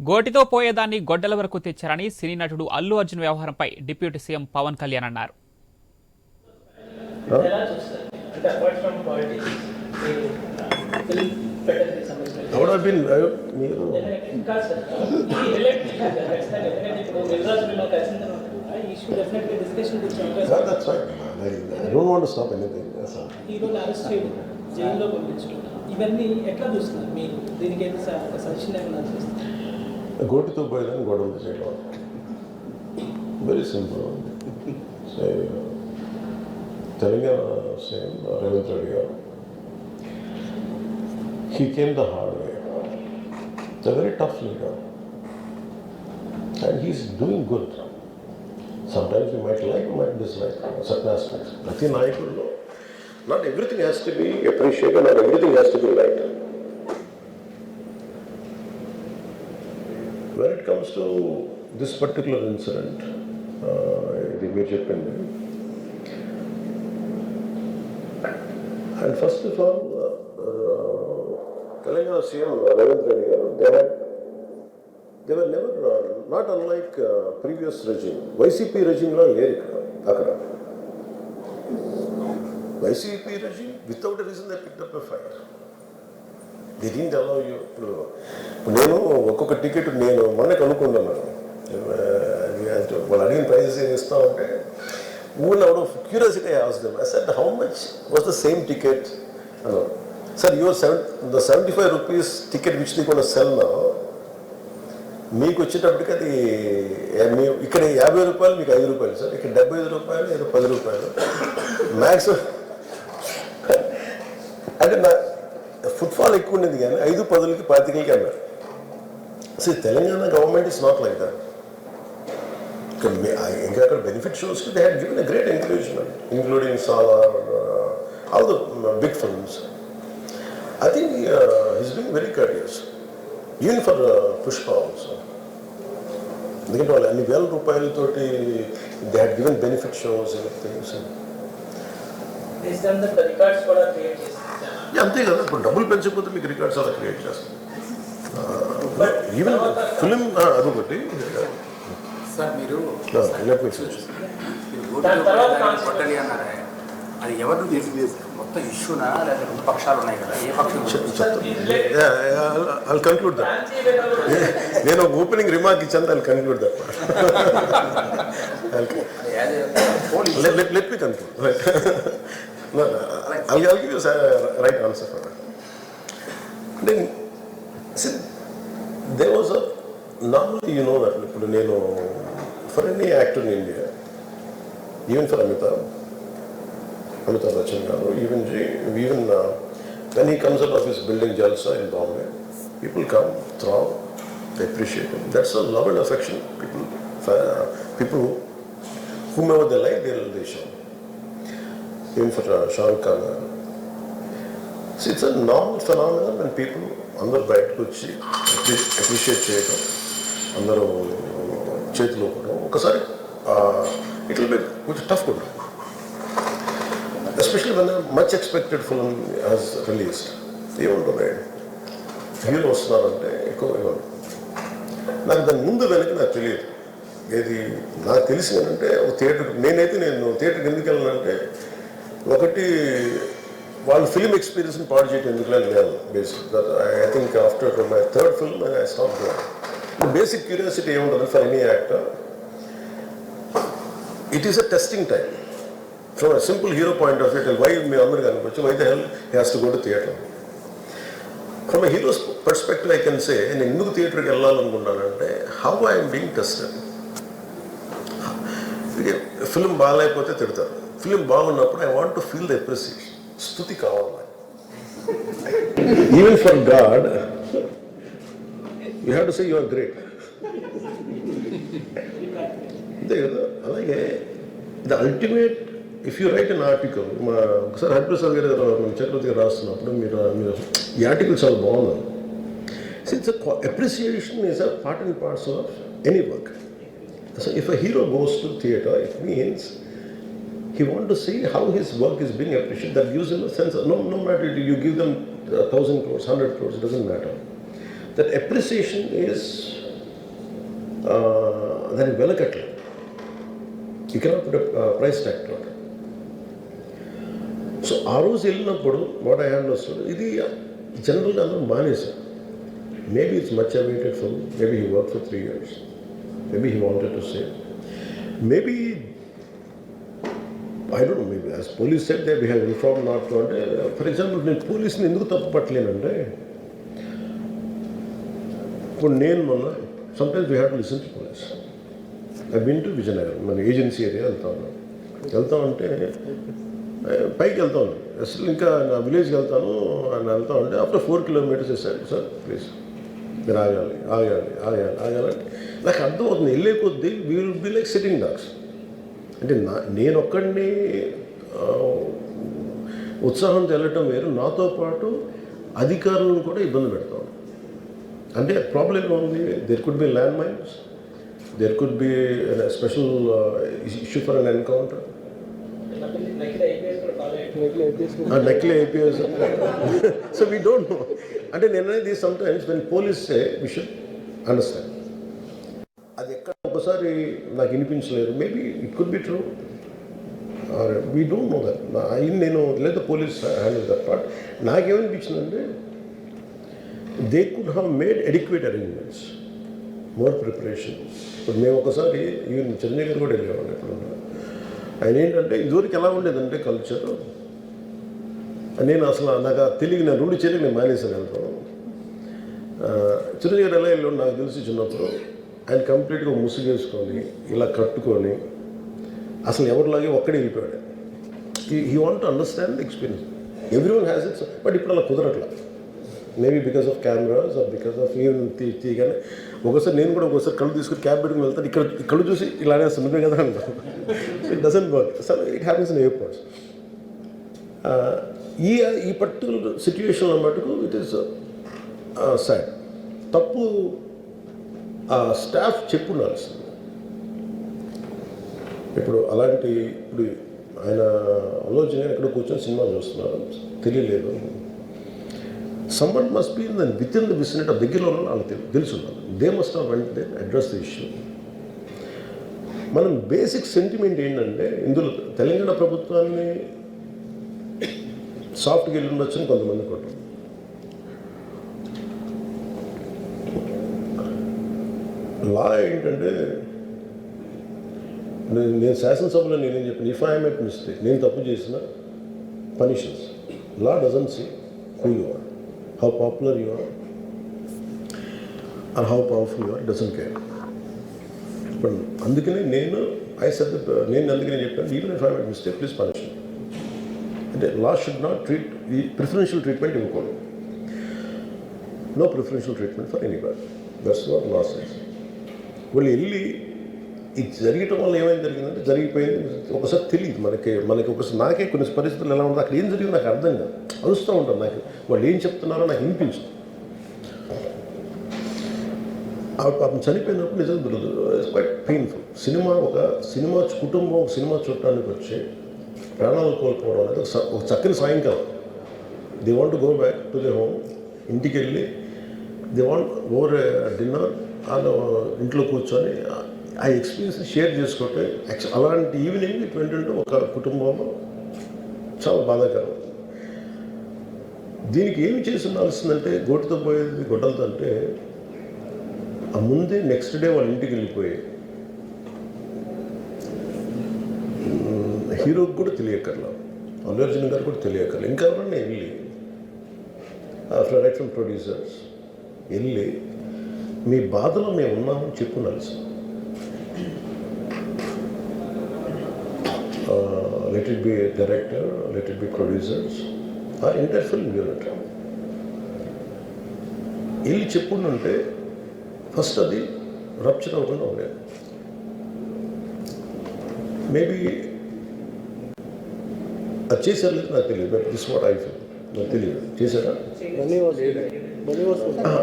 గోటితో పోయేదాన్ని గొడ్డల వరకు తెచ్చారని సినీ నటుడు అల్లు అర్జున్ వ్యవహారంపై డిప్యూటీ సీఎం పవన్ కళ్యాణ్ అన్నారు. ఇవన్నీ ఎట్లా చూస్తున్నారు మీరు? దీనికి ఒక సజెషన్ ఏమైనా చేస్తారు గోటితో పోయేదాన్ని గొడవలు చేయడం very simple Telangana same Revanth Reddy garu he came the hard way the very tough leader and he's doing good sometimes you might like might dislike certain aspects ప్రతి నాయకుల్లో not everything has to be appreciated not everything has to be like when it comes to this particular incident, uh, ఇది మీరు చెప్పింది and first of all Telangana CM Revanth Reddy garu they had they were never not unlike previous regime YCP రెజిమ్లో లేరు ఇక్కడ అక్కడ YCP regime without reason they pick up a fire the didn't అలా ఇప్పుడు నేను ఒక్కొక్క టికెట్ నేను మొన్న కనుక్కున్నాను. Uh, వాళ్ళు అడిగిన ప్రైజెస్ ఏమి ఇస్తామంటే ఊళ్ళో out of curiosity as sir how much was the same ticket అన్నారు. Sir your seven the seventy five rupees ticket which కూడా సెల్ మీకు వచ్చేటప్పటికి అది మీ ఇక్కడ యాభై రూపాయలు మీకు ఐదు రూపాయలు. సార్ ఇక్కడ డెబ్బై ఐదు రూపాయలు ఇక్కడ పది రూపాయలు. మ్యాక్సిమం అంటే నా వాళ్ళు ఎక్కువ ఉండేది కానీ ఐదు పదులకి పాతికలకి అన్నారు. So Telangana government is not like that ఇంకా అక్కడ benefit షోస్కి they had given a great encouragement including Salaar all the big films I think his being very curious even for Pushpa also ఎందుకంటే వాళ్ళు అన్ని వేల రూపాయలతోటి they had given benefit shows and అంతే కదా ఇప్పుడు డబ్బులు పెంచకపోతే మీకు రికార్డ్స్ అలా క్రియేట్ చేస్తాం. ఈవెన్ ఫిలిం అదొకటి. తర్వాత వేయడానికి కాన్సెప్ట్. కొట్టాలి అన్నారే. అది ఎవరు మొత్తం ఇష్యూనా? పక్షాలు ఉన్నాయి కదా? ఏ పక్షం? ఐ కన్క్లూడ్ నేను ఒక ఓపెనింగ్ రిమార్క్ ఇచ్చాను I conclude that let me conclude No, I'll, I'll give you a right answer for that. Then, see, there was a, normally you know that, ఇప్పుడు నేను for any actor in India, even for Amitabh, Amitabh Bachchan garu, even, J- even uh, when he comes out of his building Jalsa in Bombay, people come, throw, they appreciate him. That's a love and affection. People, uh, people whomever they like, they'll they show. Even for uh, Shah Rukh Khan. See, normal phenomenal and people అందరూ బయటకు వచ్చి appreciate చేయడం అందరూ చేతులు ఊపడం ఒకసారి it will be కొంచెం tough ఉంటుంది especially one much expected film has released ఏముంటుంది హీరో వస్తున్నారంటే ఎక్కువ ఇవ్వండి నాకు దాని ముందు వెనక నాకు తెలియదు. ఏది నాకు తెలిసిందంటే ఒక థియేటర్ నేనైతే నేను థియేటర్కి ఎందుకు వెళ్ళానంటే ఒకటి వాళ్ళ ఫిల్మ్ ఎక్స్పీరియన్స్ని పాడు చేయటం ఎందుకు లేదు basic I think after my third film I stop basic curiosity ఏముంటుంది for any actor it is a testing time from a simple hero point of view why me అందరు కనుకోవచ్చు why the hell has to go to theatre from a heroes perspective I can say నేను ఎందుకు థియేటర్కి వెళ్ళాలనుకున్నానంటే how I'm being tested film బాగాలేకపోతే తిడతారు. Film బాగున్నప్పుడు I want to feel the appreciation స్థుతి కావాలి. Even for god you have to say you are great అంతే కదా అలాగే the ultimate if you write an article మా ఒకసారి హరిప్రసాద్ గారు మన చక్రవర్తి గారు రాస్తున్నప్పుడు మీరు మీరు ఈ ఆర్టికల్ చాలా బాగుంది. It's appreciation is a part and parts of any work so if a hero goes to theatre it means he want to see how his work is being appreciated. That gives him a sense. Of, no, no matter you give them a thousand crores, hundred crores, it doesn't matter. That appreciation is దానికి వెలకట్లేదు ఇక్కడ price tag so ఆ రోజు వెళ్ళినప్పుడు what I hand వస్తుంది ఇది జనరల్గా అందరూ మానేశారు maybe it's much awaited for maybe he work for three years maybe he wanted to say maybe I don't know maybe as police said they behave inform not అంటే for example నేను పోలీస్ని ఎందుకు తప్పుపట్టలేనంటే ఇప్పుడు నేను మొన్న sometimes we have to listen to police I been to Vizianagaram మన agency area వెళ్తా ఉన్నాం. వెళ్తా ఉంటే పైకి వెళ్తా ఉన్నాను అసలు ఇంకా నా విలేజ్కి వెళ్తాను అని వెళ్తా ఉంటే ఆఫ్టర్ ఫోర్ కిలోమీటర్స్ వేసారు సార్ ప్లీజ్ మీరు ఆగాలి ఆగాలి ఆగాలి ఆగాలి నాకు అర్థమవుతుంది వెళ్ళే కొద్దీ we will be like sitting dogs అంటే నా నేనొక్కడిని ఉత్సాహం తెల్లటం వేరు. నాతో పాటు అధికారులను కూడా ఇబ్బంది పెడతాను అంటే ప్రాబ్లం ఏముంది there could be land mines there could be special issue for an encounter నకిలీ IPS so we don't know అంటే నేను అనేది సమ్ టైమ్స్ వెన్ పోలీస్ విషయం అండర్స్టాండ్ అది ఎక్కడ ఒక్కసారి నాకు వినిపించలేదు. Maybe it could be true we don't know that నేను లేదా పోలీస్ హ్యాండిల్ దట్ పార్ట్ నాకేమనిపించిందంటే they could have made adequate arrangements more preparation ఇప్పుడు మేము ఒకసారి ఈవెన్ చిరంజీవి గారు కూడా వెళ్ళేవాళ్ళు ఎప్పుడు ఆయన ఏంటంటే ఇదివరకు ఎలా ఉండేదంటే కల్చర్ నేను అసలు నాకు తెలివి తెలియని నేను రూఢి చేరి నేను మానేసాను వెళ్తాను చిరంజీవి గారు ఎలా వెళ్ళాడు నాకు తెలిసి చిన్నప్పుడు. ఆయన కంప్లీట్గా ముసుగేసుకొని ఇలా కట్టుకొని అసలు ఎవరిలాగే ఒక్కడే వెళ్ళిపోయాడు. He want to understand the experience every one has its but ఇప్పుడు అలా కుదరట్లా. Maybe because of cameras or because of even తీయగానే ఒకసారి నేను కూడా ఒకసారి కళ్ళు తీసుకుని క్యాబ్ పెట్టుకుని వెళ్తాను. ఇక్కడ కళ్ళు చూసి ఇలానే సున్నమే కదా అంటాను it doesn't work sir it happens in airports ఈ ఈ పర్టికులర్ సిచ్యువేషన్లో మటుకు ఇట్ ఈస్ సాడ్ తప్పు ఆ స్టాఫ్ చెప్పు ఇప్పుడు అలాంటి ఇప్పుడు ఆయన ఆలోచన ఎక్కడ కూర్చొని సినిమా చూస్తున్నారు తెలియలేదు. Someone must be in with in the vicinity దగ్గరలో ఉన్న వాళ్ళకి తెలుసు తెలిసి ఉండాలి they must have went address the issue. మనం బేసిక్ సెంటిమెంట్ ఏంటంటే ఇందులో తెలంగాణ ప్రభుత్వాన్ని సాఫ్ట్గా వెళ్ళి ఉండొచ్చు అని కొంతమంది కొట్టారు. లా ఏంటంటే నేను నేను శాసనసభలో నేనేం చెప్పాను ఇఫ్ ఐఎమ్ ఎట్ మిస్టేక్ నేను తప్పు చేసిన punishments law doesn't see who you are how popular you are are how powerful you are doesn't care ఇప్పుడు అందుకనే నేను ఐ సెట్ నేను అందుకనే చెప్పాను even if I'm at mistake please punish అంటే లా షుడ్ నాట్ ట్రీట్ ఈ preferential treatment ఇవ్వకూడదు. No preferential treatment for anybody that's what law sense వాళ్ళు వెళ్ళి ఇది జరగటం వల్ల ఏమైంది జరిగిందంటే జరిగిపోయింది. ఒకసారి తెలియదు మనకి మనకి ఒకసారి నాకే కొన్ని పరిస్థితులు ఎలా ఉందో అక్కడ ఏం జరిగింది నాకు అర్థం కాదు. అరుస్తూ ఉంటాను నాకు. వాళ్ళు ఏం చెప్తున్నారో నాకు వినిపించదు. ఆవిడ పాపం చనిపోయినప్పుడు నిజంగా దొరకదు ఇట్స్ క్వైట్ పెయిన్ఫుల్ సినిమా ఒక సినిమా కుటుంబం ఒక సినిమా చూడటానికి వచ్చి ప్రాణాలు కోల్పోవడం అనేది ఒక స- ఒక చక్కని సాయంకాలం. They want go back to the home ఇంటికి వెళ్ళి దే వాంట్ ఓవర్ డిన్నర్ వాళ్ళు ఇంట్లో కూర్చొని ఆ ఎక్స్పీరియన్స్ షేర్ చేసుకుంటే అలాంటి ఈవినింగ్ ఇటు ఏంటంటే ఒక కుటుంబంలో చాలా బాధాకరం. దీనికి ఏమి చేసి ఉండాల్సిందంటే గోటుతో పోయేది గొడ్డలతో అంటే ఆ ముందే నెక్స్ట్ డే వాళ్ళ ఇంటికి వెళ్ళిపోయాయి హీరోకి కూడా తెలియకర్లా అల్లు అర్జున్ గారు కూడా తెలియకర్లా ఇంకా ఎవరన్నా వెళ్ళి రైట్ ఫ్రమ్ ప్రొడ్యూసర్స్ వెళ్ళి మీ బాధలో మేము ఉన్నామని చెప్పున్నాల్సి let it be director let it be producers ఆ ఎంటైర్ ఫిల్మ్ యూనిట్ వెళ్ళి చెప్పుంటే ఫస్ట్ అది రప్చర్ అవ్వకుండా ఉండేది. మేబీ అది చేశారు లేదు నాకు తెలియదు but this what I feel నాకు తెలియదు. చేశారా?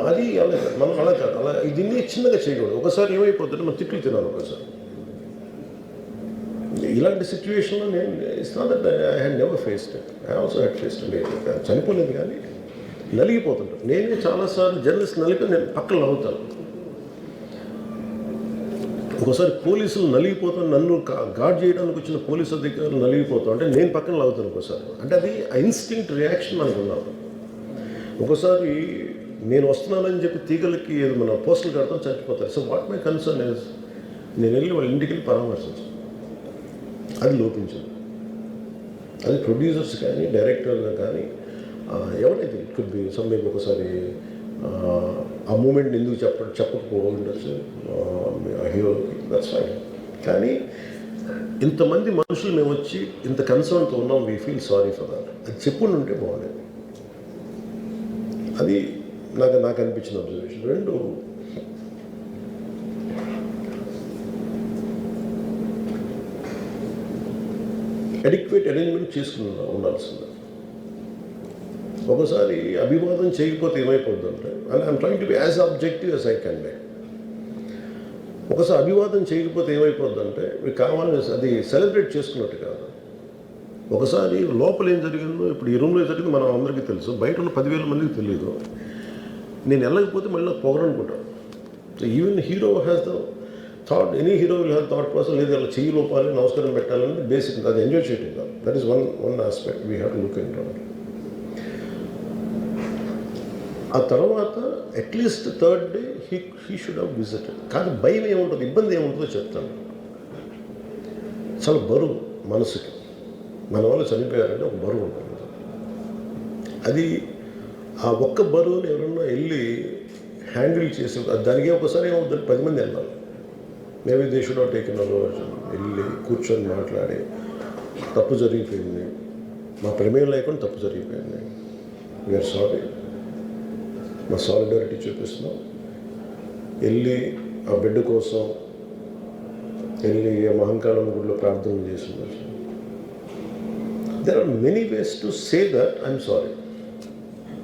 అది అలా కాదు. మనం అలా కాదు. అలా దీన్ని చిన్నగా చేయకూడదు. ఒకసారి ఏమైపోతుంటే మనం తిట్లు తినాలి ఒకసారి. ఇలాంటి సిచ్యువేషన్లో నేను it's not that I had never faced I also had faced చనిపోలేదు కానీ నలిగిపోతుంటాను నేనే చాలాసార్లు జర్నలిస్ట్ నలిపి నేను పక్కన నవ్వుతాను. ఒకసారి పోలీసులు నలిగిపోతాను నన్ను గార్డ్ చేయడానికి వచ్చిన పోలీసు అధికారులు నలిగిపోతాం. అంటే నేను పక్కన లాగుతాను ఒకసారి. అంటే అది ఇన్స్టింక్ట్ రియాక్షన్ మనకు ఉన్నాను ఒకసారి నేను వస్తున్నానని చెప్పి తీగలకి ఏదో మన పోస్టులు కడతాం చచ్చిపోతారు. So what my concern is నేను వెళ్ళి వాళ్ళ ఇంటికి వెళ్ళి పరామర్శించాను. అది లోపించింది. అది ప్రొడ్యూసర్స్ కానీ డైరెక్టర్ కానీ ఎవరైతే ఇట్ కుడ్ బి సమ్ ఒకసారి ఆ, మూమెంట్ ఎందుకు చెప్ప చెప్పకపోవడం ఉండొచ్చు హీరోకి దట్స్ ఫైన్ కానీ ఇంతమంది మనుషులు మేము వచ్చి ఇంత కన్సర్న్తో ఉన్నాం we feel sorry for that అది చెప్పుండి బాగాలేదు బాగుండేది. అది నాకు నాకు అనిపించిన అబ్జర్వేషన్ రెండు అడిక్వేట్ అరేంజ్మెంట్ చేసుకుని ఉండాల్సింది. ఒకసారి అభివాదం చేయకపోతే ఏమైపోద్దంటే and I'm trying to be as objective as I can be ఒకసారి అభివాదం చేయకపోతే ఏమైపోద్దంటే మీకు కావాలని అది సెలబ్రేట్ చేసుకున్నట్టు కాదు. ఒకసారి లోపల ఏం జరిగిందో ఇప్పుడు ఈ రూమ్లో జరిగిందో మనం అందరికీ తెలుసు. బయట ఉన్న పదివేల మందికి తెలియదు నేను వెళ్ళకపోతే మళ్ళీ పొగరనుకుంటాను even hero has the thought any hero will have thought person లేదు అలా చెయ్యి లోపాలి నమస్కారం పెట్టాలని బేసిక్ అది ఎంజాయ్ చేయటం కాదు. That is one one aspect we have to look in ఆ తర్వాత at least third day he he should have visited కానీ భయం ఏముంటుంది? ఇబ్బంది ఏముంటుందో చెప్తాను. చాలా బరువు మనసుకి. మన వాళ్ళు చనిపోయారంటే ఒక బరువు ఉంటుంది. అది ఆ ఒక్క బరువుని ఎవరన్నా వెళ్ళి హ్యాండిల్ చేసి దానికి ఒకసారి ఏమవుతుంది? పది మంది వెళ్ళాలి. మేబీ దే షుడ్ టేకెన్ వెళ్ళి కూర్చొని మాట్లాడి తప్పు జరిగిపోయింది. మా ప్రమేయం లేకుండా తప్పు జరిగిపోయింది. వీఆర్ సారీ మా సాలిడారిటీ చూపిస్తున్నాం. వెళ్ళి ఆ బిడ్డ కోసం వెళ్ళి ఆ గుడిలో ప్రార్థన చేస్తున్నారు. There are many ways to say that I'm sorry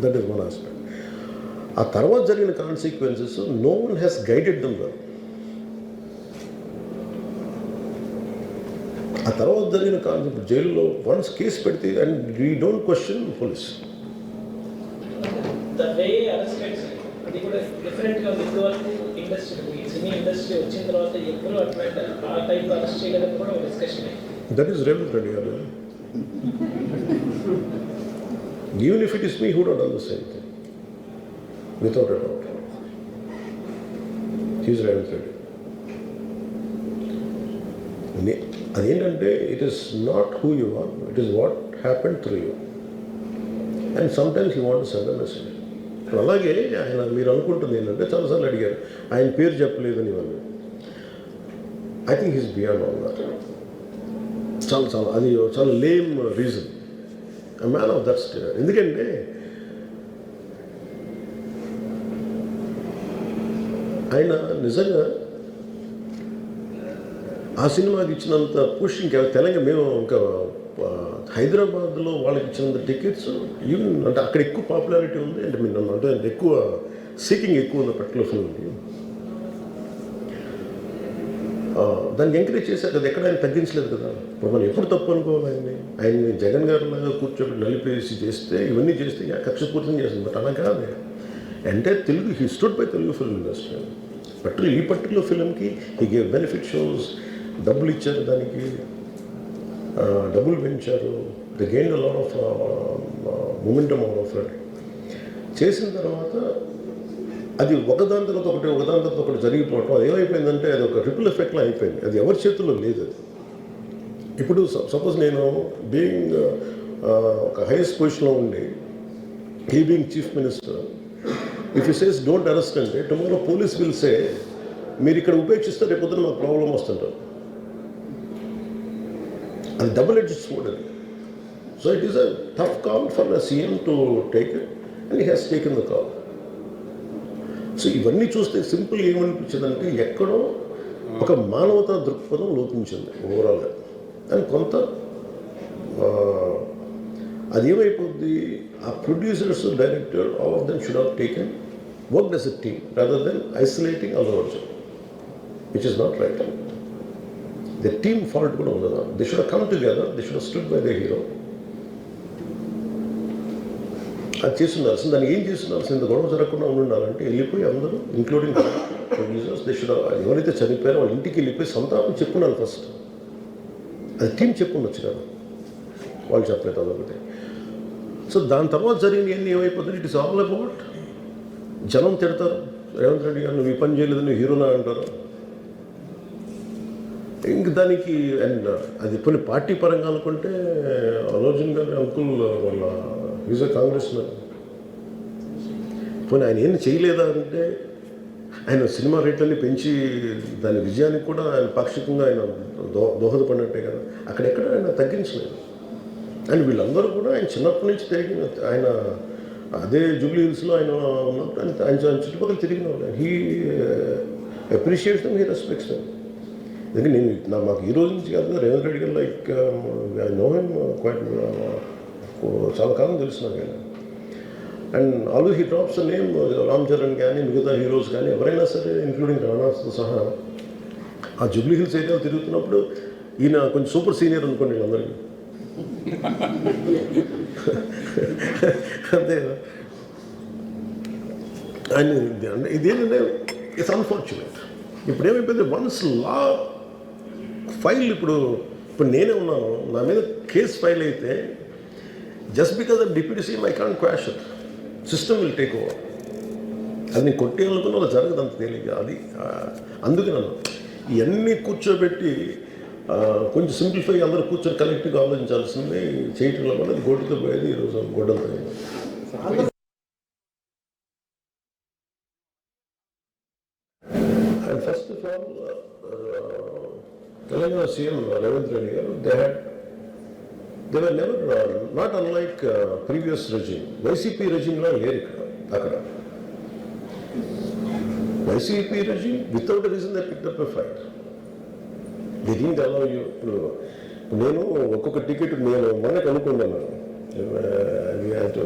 that is one aspect ఆ తర్వాత జరిగిన consequences no one has guided them well ఆ తర్వాత జరిగిన కాన్సెప్ట్ జైల్లో వన్స్ కేసు పెడితే and we don't question police that is Revanth Reddy garu even if it is me who డోట్ done the same thing without a doubt he's Revanth Reddy అదేంటంటే it is not who you are it is what happen through you and sometimes you want send message అలాగే ఆయన మీరు అనుకుంటుంది ఏంటంటే చాలాసార్లు అడిగారు ఆయన పేరు చెప్పలేదని ఇవన్నీ. I think he's beyond all that చాలా చాలా అది చాలా lame reason man of that stay ఎందుకంటే ఆయన నిజంగా ఆ సినిమాకి ఇచ్చినంత పుష్ ఇంకా తెలంగాణ మేము ఇంకా హైదరాబాద్లో వాళ్ళకి ఇచ్చినంత టికెట్స్ ఈవెన్ అంటే అక్కడ ఎక్కువ పాపులారిటీ ఉంది. అంటే మీరు నన్ను అంటే ఎక్కువ సీకింగ్ ఎక్కువ ఉన్న పర్టికులర్ ఫిల్మ్కి ఆ, దాన్ని ఎంకరేజ్ చేశారు. కదా ఎక్కడ ఆయన తగ్గించలేదు కదా. ఇప్పుడు మనం ఎప్పుడు తప్పు అనుకోవాలి ఆయన్ని? ఆయన్ని జగన్ గారు లాగా కూర్చోబెట్టి నలిపేసి చేస్తే ఇవన్నీ చేస్తే కక్ష కక్షపూర్తం చేస్తుంది. బట్ అలా కాదు. అంటే Telugu he stood by Telugu film industry particular ఈ పర్టికులర్ ఫిల్మ్కి ఈ గేవ్ బెనిఫిట్ షోస్ డబ్బులు ఇచ్చారు దానికి. డబ్బులు పెంచారు. The gain lot of momentum out of చేసిన తర్వాత అది ఒకదాని తర్వాత ఒకటి ఒకదాని తర్వాత ఒకటి జరిగిపోవటం అది ఏమైపోయిందంటే అది ఒక రిపుల్ ఎఫెక్ట్లో అయిపోయింది. అది ఎవరి చేతుల్లో లేదు అది. ఇప్పుడు సపోజ్ నేను బీయింగ్ uh, ఒక హైయెస్ట్ పొజిషన్లో ఉండి he being chief minister if you says don't arrest అంటే టుమారో పోలీస్ విల్ సే మీరు ఇక్కడ ఉపేక్షిస్తే రేపొద్దున మాకు ప్రాబ్లం వస్తుంటారు. అది డబుల్ ఎడ్జ్ స్వోర్డ్ అది. So it is a tough call for the CM to take it and he has taken the call so ఇవన్నీ చూస్తే సింపుల్ ఏమనిపించిందంటే ఎక్కడో ఒక మానవతా దృక్పథం లోపించింది ఓవరాల్గా. అండ్ కొంత అది ఏమైపోద్ది? ఆ producers director all of them should have taken work as a team rather than isolating Allu which is not right the team fault కూడా ఉండదు. They should come together they should stood by the hero అది చేస్తుండాల్సింది దాన్ని ఏం చేస్తుండాల్సింది ఇంత గొడవ జరగకుండా ఉండాలంటే వెళ్ళిపోయి అందరూ ఇంక్లూడింగ్ ప్రొడ్యూసర్స్ దే ఎవరైతే చనిపోయారో వాళ్ళ ఇంటికి వెళ్ళిపోయి సంతాపం చెప్పున్నారు ఫస్ట్ అది టీం చెప్పుండొచ్చు కదా వాళ్ళు చెప్పలేదు అదొకటి. సో దాని తర్వాత జరిగినవన్నీ ఏమైపోతుంది ఇట్ ఇస్ ఆల్ అబౌట్ జనం తిడతారు. రేవంత్ రెడ్డి గారు నువ్వు ఈ పని చేయలేదు నువ్వు హీరోనా అంటారు. ఇంక దానికి అండ్ అది కొన్ని పార్టీ పరంగా అనుకుంటే అలోజన్ గారి అంకుల్ వాళ్ళ ఈజ్ కాంగ్రెస్ మ్యాన్ పోనీ ఆయన ఏం చేయలేదా అంటే ఆయన సినిమా రేట్లన్నీ పెంచి దాని విజయానికి కూడా ఆయన పాక్షికంగా ఆయన దో దోహదపడినట్టే కదా. అక్కడెక్కడ ఆయన తగ్గించలేదు. అండ్ వీళ్ళందరూ కూడా ఆయన చిన్నప్పటి నుంచి తిరిగిన ఆయన అదే జూబ్లీ హిల్స్లో ఆయన ఉన్నప్పుడు ఆయన ఆయన చుట్టుపక్కల తిరిగిన వాళ్ళు he appreciates them he respects them ఎందుకంటే నేను నా మాకు ఈ రోజు నుంచి కాదు రేవంత్ రెడ్డి గారు like I know him quite చాలా కాలం తెలుస్తున్నాను నేను and always he drops name Ram Charan కానీ మిగతా హీరోస్ కానీ ఎవరైనా సరే ఇంక్లూడింగ్ రాణాస్తో సహా ఆ జూబ్లీ హిల్స్ ఏరియాలో తిరుగుతున్నప్పుడు ఈయన కొంచెం సూపర్ సీనియర్ అనుకోండి అందరికీ అంతే అండ్ ఇది అంటే ఇదేంటంటే ఇట్స్ అన్ఫార్చునేట్ ఇప్పుడు ఏమైపోయింది? వన్స్ లా ఫైల్ ఇప్పుడు ఇప్పుడు నేనే ఉన్నాను నా మీద కేసు ఫైల్ అయితే just because of deputy CM I can't quash system will take over అది నేను కొట్టేయాలనుకున్న అలా జరగదు అంత తేలిక అది అందుకే నన్ను ఇవన్నీ కూర్చోబెట్టి కొంచెం సింప్లిఫై అందరూ కూర్చొని కలెక్టివ్గా ఆలోచించాల్సింది చేయటంలో కూడా అది గోటితో పోయేది ఈరోజు గొడ్డలతో పోయేది. First of all Telangana CM Revanth Reddy Ravindra not unlike uh, previous regime. YCP regime లో లేరు ఇక్కడ అక్కడ YCP regime without a reason they picked up a fight. They didn't allow you ఇప్పుడు ఇప్పుడు నేను ఒక్కొక్క టికెట్ నేను మనకు అనుకున్నాను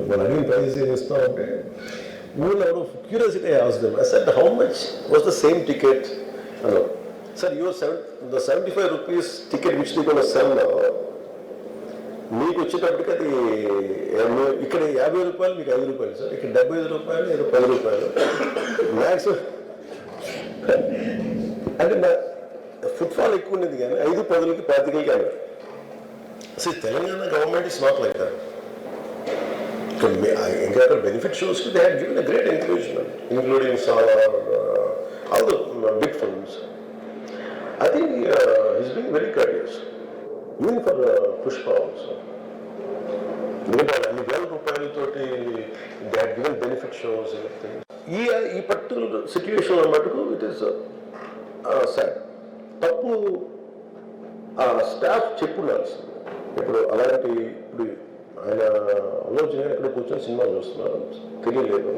వాళ్ళు అడిగిన ప్రైజెస్ ఏమి ఇస్తామంటే Even out of curiosity, I asked them, I said, how much was the same ticket? Hello. Sir, your seven, the 75 rupees ticket which they're మీకు వచ్చేటప్పటికి అది ఇక్కడ యాభై రూపాయలు మీకు ఐదు రూపాయలు సార్. ఇక్కడ డెబ్బై ఐదు రూపాయలు ఇరవై పది రూపాయలు. మ్యాక్సిమం అంటే నా ఫుట్ఫాల్ ఎక్కువ ఉండేది కానీ ఐదు పదులకి పాతికలకి అన్నారు so Telangana government is not like ఇంకా అక్కడ benefit shows they had given a great encouragement including all the big films అది has been very curious even for Pushpa also ఎందుకంటే అన్ని వేల రూపాయలతోటి దాట్ గివెన్ బెనిఫిట్ షోస్ ఈ ఈ particular situation మటుకు ఇట్ ఈస్ సాడ్ తప్పు ఆ స్టాఫ్ చెప్పుండాల్సింది. ఇప్పుడు అలాంటి ఇప్పుడు ఆయన ఆలోచన ఇక్కడ కూర్చొని సినిమా చూస్తున్నారు. తెలియలేదు.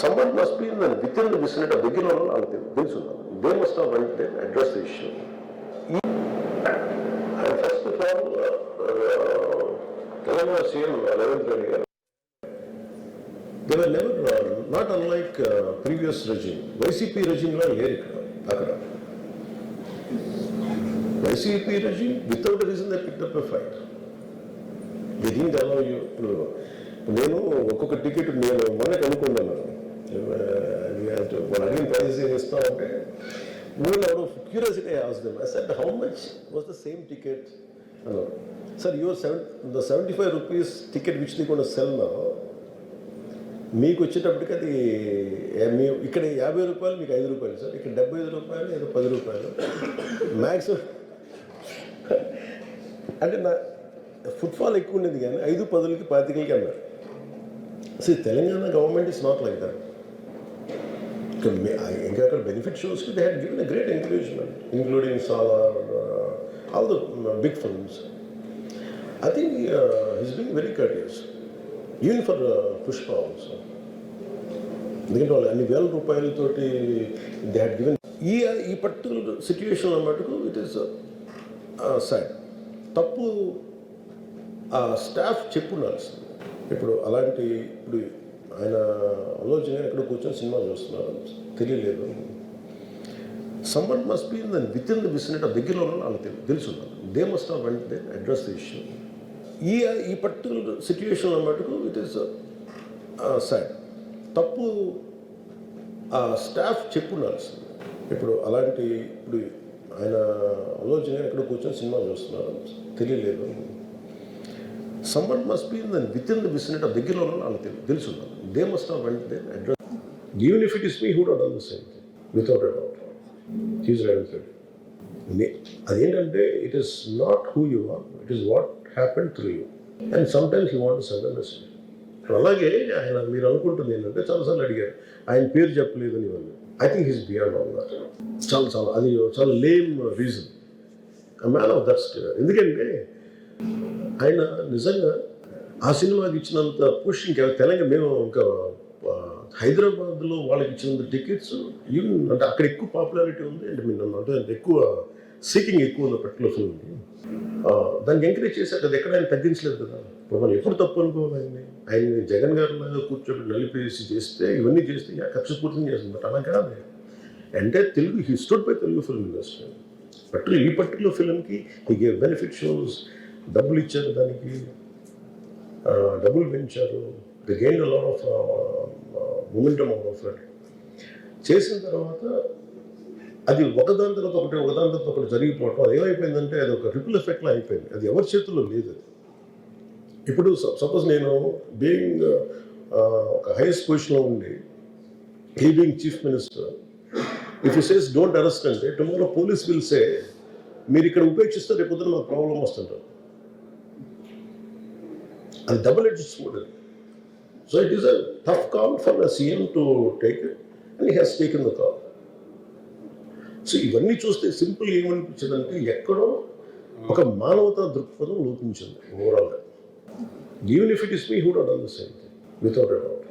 Someone must be with in the vicinity దగ్గర వాళ్ళు వాళ్ళకి తెలుసు. They must have address the issue Telangana CM Revanth Reddy garu they were never not unlike previous regime YCP రెజిమ్లో లేరు ఇక్కడ అక్కడ YCP regime without reason they pick up a fight they didn't allow you ఇప్పుడు నేను ఒక్కొక్క ticket నేను మనకు అనుకున్నాను వాళ్ళు అడిగిన ప్రైజెస్ ఏమి ఇస్తామంటే Even out of curiosity, I asked them, I said, how much was the same ticket? Hello. Sir, your seven, the 75 rupees ticket which మీకు వచ్చేటప్పటికి అది మీ ఇక్కడ యాభై రూపాయలు మీకు ఐదు రూపాయలు సార్ ఇక్కడ డెబ్బై ఐదు రూపాయలు ఏదో పది రూపాయలు మ్యాక్సిమం అంటే నా ఫుట్ఫాల్ ఎక్కువ ఉండేది కానీ ఐదు పదులకి పాతికలకి అన్నారు so Telangana government is not like that ఇంకా అక్కడ benefit షోస్కి they had given a great encouragement including Salaar all the big films I think is being very curious even for Pushpa also. ఎందుకంటే వాళ్ళు అన్ని వేల రూపాయలతోటి దే హ్యాడ్ గివెన్ ఈ ఈ particular సిచ్యువేషన్లో మటుకు ఇట్ ఈస్ సాడ్ తప్పు ఆ స్టాఫ్ చెప్పుండాల్సింది. ఇప్పుడు అలాంటి ఇప్పుడు ఆయన ఆలోచన ఇక్కడ కూర్చొని సినిమా చూస్తున్నారు. తెలియలేదు. Someone must be in the with in the vicinity ఆ దగ్గరలో ఉన్న వాళ్ళకి తెలుసు దే మస్ట్ హావ్ వెంట అడ్రస్ ద ఇష్యూ ఈ ఈ పర్టికులర్ సిచ్యువేషన్లో మటుకు ఇట్ ఈస్ సాడ్ తప్పు ఆ స్టాఫ్ చెప్పుండాల్సింది. ఇప్పుడు అలాంటి ఇప్పుడు ఆయన ఆలోచన ఇక్కడ కూర్చొని సినిమా చూస్తున్నారు. తెలియలేదు. Someone must be in the with in the vicinity ఆ దగ్గరలో ఉన్న వాళ్ళకి తెలు- తెలుసు దే మస్ట్ హావ్ వెంట they address even if it is me who'd డోట్ done the same thing without a doubt he's right అదేంటంటే it is not who you are it is what happen through you and sometimes you want send message అలాగే ఆయన మీరు అనుకుంటుంది ఏంటంటే చాలాసార్లు అడిగారు. ఆయన పేరు చెప్పలేదని ఇవన్నీ. I think he's beyond all that చాలా చాలా అది చాలా lame reason man of that ఎందుకంటే ఆయన నిజంగా ఆ సినిమాకి ఇచ్చినంత పుష్ ఇంకా తెలంగాణ మేము ఇంకా హైదరాబాద్లో వాళ్ళకి ఇచ్చినంత టికెట్స్ ఈవెన్ అంటే అక్కడ ఎక్కువ పాపులారిటీ ఉంది. అంటే మీరు అంటే ఎక్కువ సీకింగ్ ఎక్కువ ఉంది పెట్రోల్ ఫిల్మ్కి దానికి ఎంకరేజ్ చేశారు అది ఎక్కడ ఆయన తగ్గించలేదు కదా. ఇప్పుడు మనం ఎప్పుడు తప్పు అనుకోవాలి ఆయన ఆయన్ని జగన్ గారి మీద కూర్చోబెట్టి నలిపేసి చేస్తే ఇవన్నీ చేస్తే ఖర్చు కక్షపూర్తం చేస్తుంది. బట్ అలా కాదు. అంటే Telugu he stood by Telugu film industry particular ఈ పర్టికులర్ ఫిల్మ్కి ఈ బెనిఫిట్ షోస్ డబ్బులు ఇచ్చారు దానికి. డబ్బులు పెంచారు. The gain lot of momentum of చేసిన తర్వాత అది ఒకదాని తర్వాత ఒకటి ఒకదాని తర్వాత ఒకటి జరిగిపోవటం అది ఏమైపోయిందంటే అది ఒక రిపుల్ ఎఫెక్ట్లో అయిపోయింది. అది ఎవరి చేతుల్లో లేదు అది. ఇప్పుడు సపోజ్ నేను బీయింగ్ ఒక హైయెస్ట్ పొజిషన్లో ఉండి he being chief minister if you says don't arrest అంటే టుమారో పోలీస్ విల్ సే మీరు ఇక్కడ ఉపేక్షిస్తే రేపు పొద్దున మాకు ప్రాబ్లం వస్తుంటారు. అది double edge sword so it is a tough call for the CM to take it and he has taken the call so ఇవన్నీ చూస్తే సింపుల్ ఏమనిపించిందంటే ఎక్కడో ఒక మానవతా దృక్పథం లోపించింది ఓవరాల్గా even if it is me who డోట్ done the same without a doubt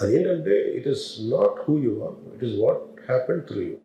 అదేంటంటే it is not who you are it is what happen through you